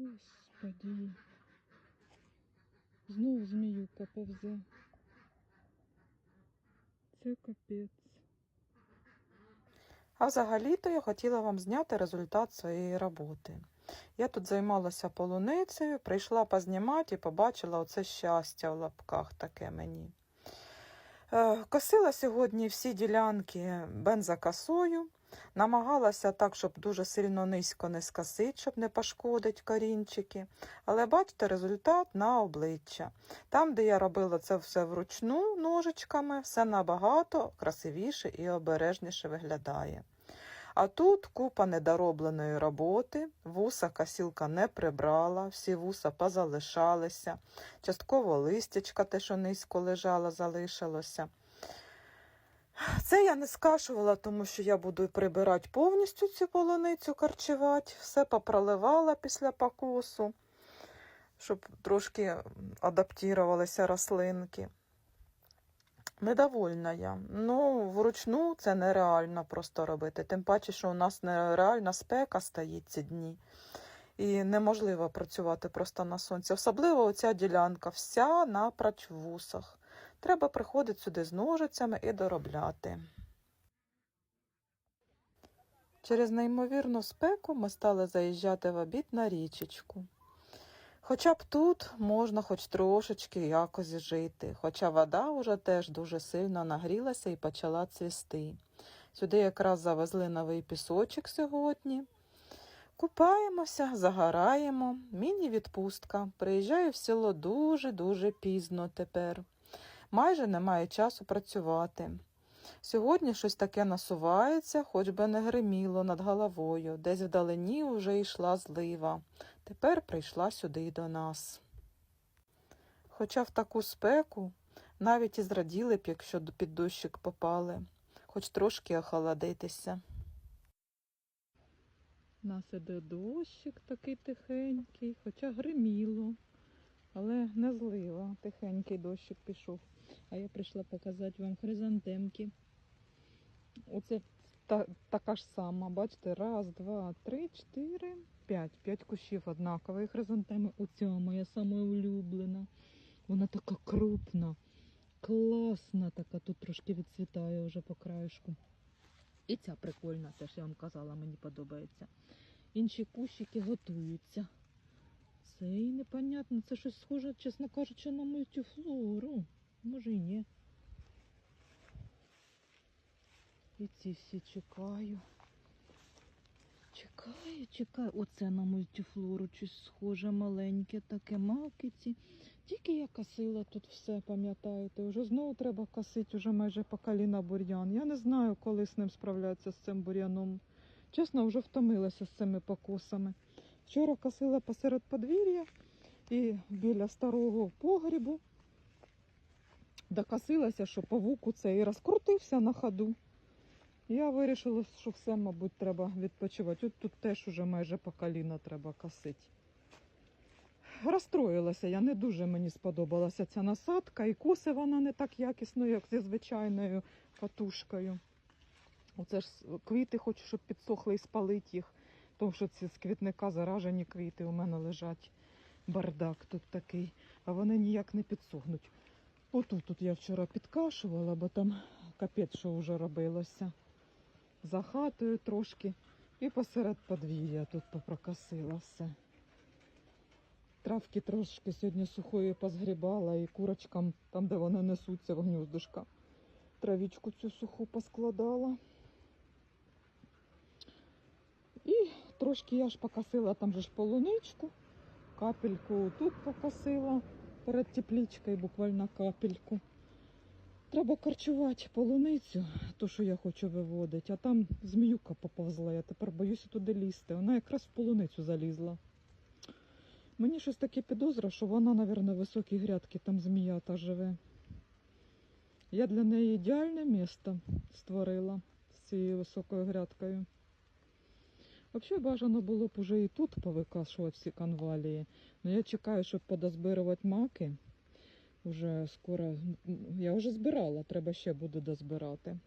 Господи. Знов зміюка повзе. Це капець. А взагалі-то я хотіла вам зняти результат своєї роботи. Я тут займалася полуницею, прийшла познімати і побачила оце щастя в лапках таке мені. Е, Косила сьогодні всі ділянки бензокосою, намагалася так, щоб дуже сильно низько не скосити, щоб не пошкодити корінчики. Але бачите, результат на обличчя. Там, де я робила це все вручну ножичками, все набагато красивіше і обережніше виглядає. А тут купа недоробленої роботи, вуса косілка не прибрала, всі вуса позалишалися, частково листячка, те, що низько лежало, залишилося. Це я не скашувала, тому що я буду прибирати повністю цю полуницю, карчувати, все попроливала після покосу, щоб трошки адаптувалися рослинки. Недовольна я. Ну, вручну це нереально просто робити. Тим паче, що у нас нереальна спека стоїть ці дні. І неможливо працювати просто на сонці. Особливо оця ділянка, вся напроч в вусах. Треба приходити сюди з ножицями і доробляти. Через неймовірну спеку ми стали заїжджати в обід на річечку. Хоча б тут можна хоч трошечки якось жити, хоча вода вже теж дуже сильно нагрілася і почала цвісти. Сюди якраз завезли новий пісочок сьогодні. Купаємося, загораємо. Міні-відпустка. Приїжджаю в село дуже-дуже пізно тепер. Майже немає часу працювати. Сьогодні щось таке насувається, хоч би не гриміло над головою. Десь вдалині вже йшла злива. Тепер прийшла сюди до нас. Хоча в таку спеку навіть і зраділи б, якщо під дощик попали, хоч трошки охолодитися. У нас іде дощик такий тихенький, хоча гриміло, але не злива. Тихенький дощик пішов. А я прийшла показати вам хризантемки. Оце та, така ж сама, бачите, раз, два, три, чотири, п'ять. П'ять кущів однакової хризантеми. Оця моя сама улюблена. Вона така крупна, класна така. Тут трошки відцвітає вже по краєшку. І ця прикольна, теж я вам казала, мені подобається. Інші кущики готуються. Це і непонятно. Це щось схоже, чесно кажучи, на мультифлору. Може і ні. І ці всі чекаю. Чекаю, чекаю. Оце на мультифлору щось схоже, маленьке таке макиці. Тільки я косила тут все, пам'ятаєте. Вже знову треба косити, вже майже по коліна бур'ян. Я не знаю, коли з ним справлятися з цим бур'яном. Чесно, вже втомилася з цими покосами. Вчора косила посеред подвір'я і біля старого погрібу докосилася, що павук у цей розкрутився на ходу. Я вирішила, що все, мабуть, треба відпочивати. От тут теж уже майже по коліна треба косити. Розстроїлася, я не дуже мені сподобалася ця насадка, і коси вона не так якісно, як зі звичайною катушкою. Оце ж квіти хочу, щоб підсохли і спалити їх, тому що ці з квітника заражені квіти у мене лежать. Бардак тут такий, а вони ніяк не підсохнуть. Отут тут я вчора підкашувала, бо там капець, що вже робилося. За хатою трошки і посеред подвір'я тут попрокосила все. Травки трошки сьогодні сухої позгрібала і курочкам, там, де вони несуться в гніздушка, травічку цю суху поскладала. І трошки я ж покосила там же ж полуничку, капельку тут покосила перед теплічкою, буквально капельку. Треба карчувати полуницю, то, що я хочу виводити, а там зміюка поповзла, я тепер боюся туди лізти. Вона якраз в полуницю залізла. Мені щось таке підозра, що вона, мабуть, високі грядки, там змія та живе. Я для неї ідеальне місто створила з цією високою грядкою. Взагалі бажано було б уже і тут повикашувати всі конвалії. Ну я чекаю, щоб подозбирувати маки. Уже скоро. Я вже збирала, треба ще буду дозбирати.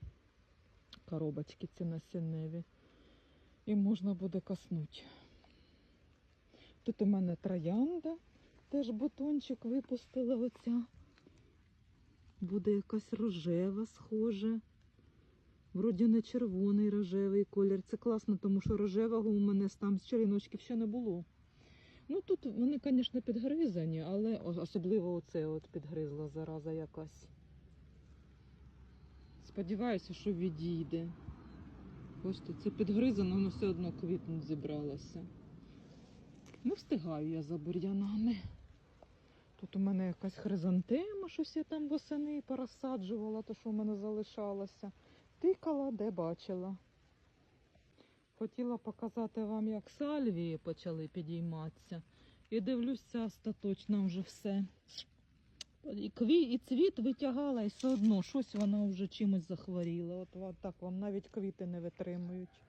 Коробочки ці насінневі. І можна буде коснути. Тут у мене троянда, теж бутончик випустила оця. Буде якась рожева схожа. Вроді не червоний рожевий колір. Це класно, тому що рожевого у мене там з черіночків ще не було. Ну тут вони, звісно, підгризані, але особливо оце от підгризла зараза якась. Сподіваюся, що відійде. Бачите, це підгризано, воно все одно квітнуть зібралося. Не встигаю я за бур'янами. Тут у мене якась хризантема, щось я там восени порозсаджувала, то що в мене залишалося. Тикала, де бачила. Хотіла показати вам, як сальвії почали підійматися. І дивлюся, остаточно вже все. І, цвіт витягала, і все одно щось вона вже чимось захворіла. От, от так вам навіть квіти не витримують.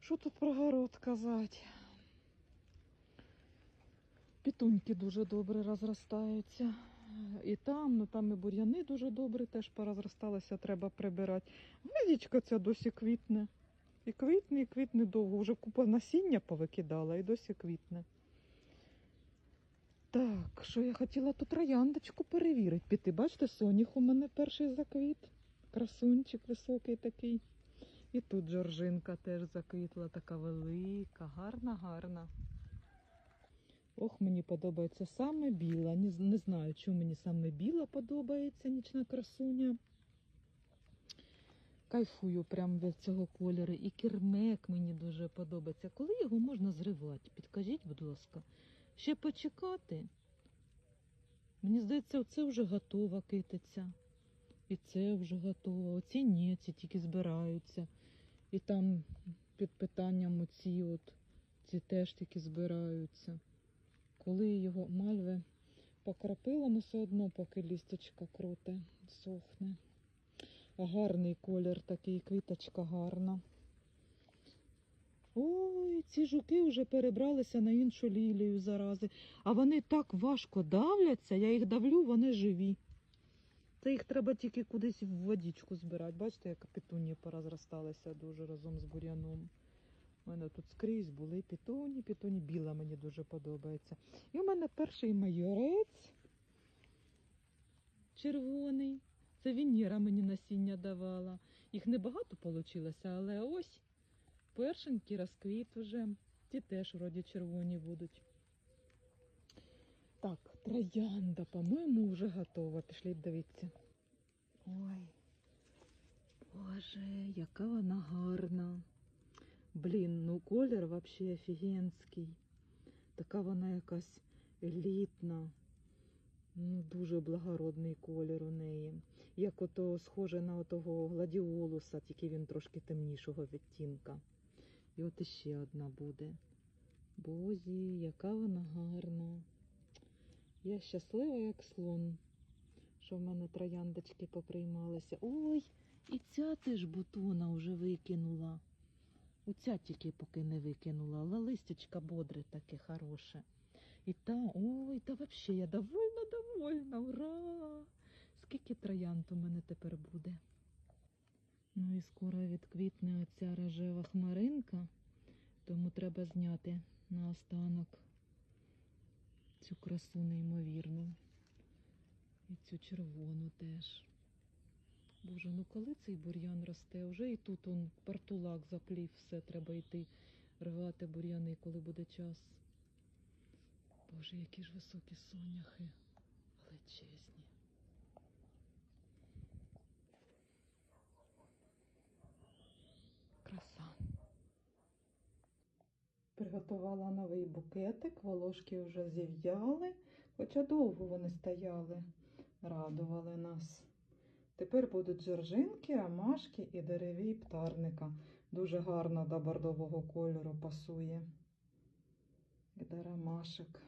Що тут про город казати? Пітуньки дуже добре розростаються. І там, ну там і бур'яни дуже добре теж порозросталися, треба прибирати. Гвоздичка ця досі квітне. І квітне, і квітне довго. Вже купа насіння повикидала і досі квітне. Так, що я хотіла тут трояндочку перевірити піти. Бачите, соніх у мене перший заквіт. Красунчик високий такий. І тут жоржинка теж заквітла, така велика, гарна, гарна. Ох, мені подобається саме біла. Не, не знаю, чому мені саме біла подобається нічна красуня. Кайфую прям від цього кольору. І кермек мені дуже подобається. Коли його можна зривати? Підкажіть, будь ласка. Ще почекати. Мені здається, це вже готова китиця. І це вже готово. Оці ні, ці тільки збираються. І там під питанням оці от, ці теж тільки збираються. Коли його мальви покропила, але все одно, поки лісточка круте, сохне. Гарний колір такий, квіточка гарна. Ой, ці жуки вже перебралися на іншу лілію зарази. А вони так важко давляться, я їх давлю, вони живі. Це їх треба тільки кудись в водичку збирати. Бачите, як петуні порозросталися дуже разом з бур'яном. У мене тут скрізь були пітуні, пітуні. Біла мені дуже подобається. І у мене перший майорець червоний. Це Венера мені насіння давала. Їх небагато вийшло, але ось першенький розквіт уже. Ті теж вроді червоні будуть. Так, троянда, по-моєму, вже готова. Пішли дивіться. Ой, Боже, яка вона гарна. Блін, ну колір взагалі офігенський. Така вона якась елітна. Ну, дуже благородний колір у неї. Як ото схоже на отого гладіолуса, тільки він трошки темнішого відтінка. І от іще одна буде. Бозі, яка вона гарна. Я щаслива, як слон, що в мене трояндочки поприймалися. Ой, і ця теж бутона вже викинула. Оця тільки поки не викинула, але листячка бодре таке хороше. І та, ой, та взагалі я довольна, довольна, ура! Скільки троянд у мене тепер буде? Ну і скоро відквітне оця рожева хмаринка, тому треба зняти наостанок цю красу неймовірну. І цю червону теж. Боже, ну коли цей бур'ян росте? Уже і тут он партулак заплів, все треба йти рвати бур'яни, коли буде час. Боже, які ж високі соняхи, величезні. Краса. Приготувала новий букетик, волошки вже зів'яли, хоча довго вони стояли, радували нас. Тепер будуть жоржинки, ромашки і деревій птарника. Дуже гарно до бордового кольору пасує. І до ромашек.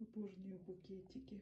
Обожнюю букетики.